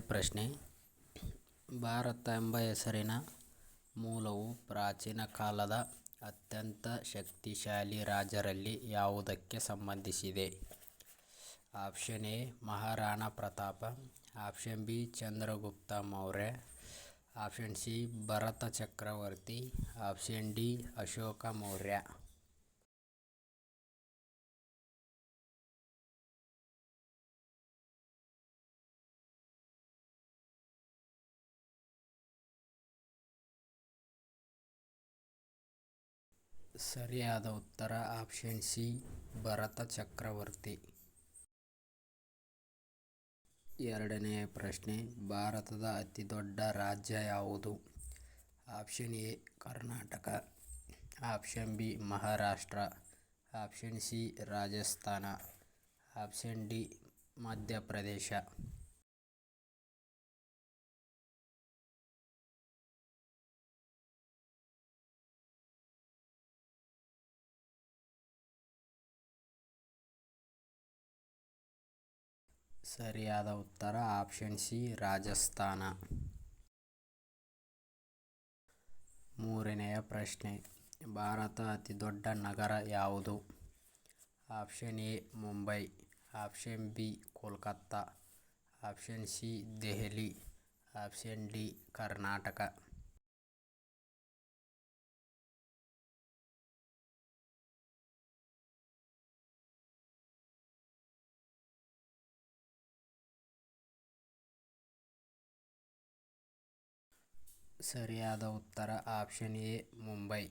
ಪ್ರಶ್ನೆ, ಭಾರತ ಎಂಬ ಹೆಸರಿನ ಮೂಲವು ಪ್ರಾಚೀನ ಕಾಲದ ಅತ್ಯಂತ ಶಕ್ತಿಶಾಲಿ ರಾಜರಲ್ಲಿ ಯಾವುದಕ್ಕೆ ಸಂಬಂಧಿಸಿದೆ? Option A, Maharana Pratap. Option B, Chandragupta Maurya. Option C, Bharata Chakravarti. Option D, Ashoka Maurya. ಸರಿಯಾದ ಉತ್ತರ ಆಪ್ಷನ್ ಸಿ, ಭರತ ಚಕ್ರವರ್ತಿ. ಎರಡನೆಯ ಪ್ರಶ್ನೆ, ಭಾರತದ ಅತಿದೊಡ್ಡ ರಾಜ್ಯ ಯಾವುದು? Option A, Karnataka. Option B, Maharashtra. Option C, Rajasthan. Option D, Madhya Pradesh. ಸರಿಯಾದ ಉತ್ತರ ಆಪ್ಷನ್ ಸಿ, ರಾಜಸ್ಥಾನ. ಮೂರನೆಯ ಪ್ರಶ್ನೆ, ಭಾರತ ಅತಿದೊಡ್ಡ ನಗರ ಯಾವುದು? Option A, Mumbai. Option B, Kolkata. Option C, Delhi. Option D, Karnataka. ಸರಿಯಾದ ಉತ್ತರ ಆಪ್ಷನ್ ಎ ಮುಂಬೈ.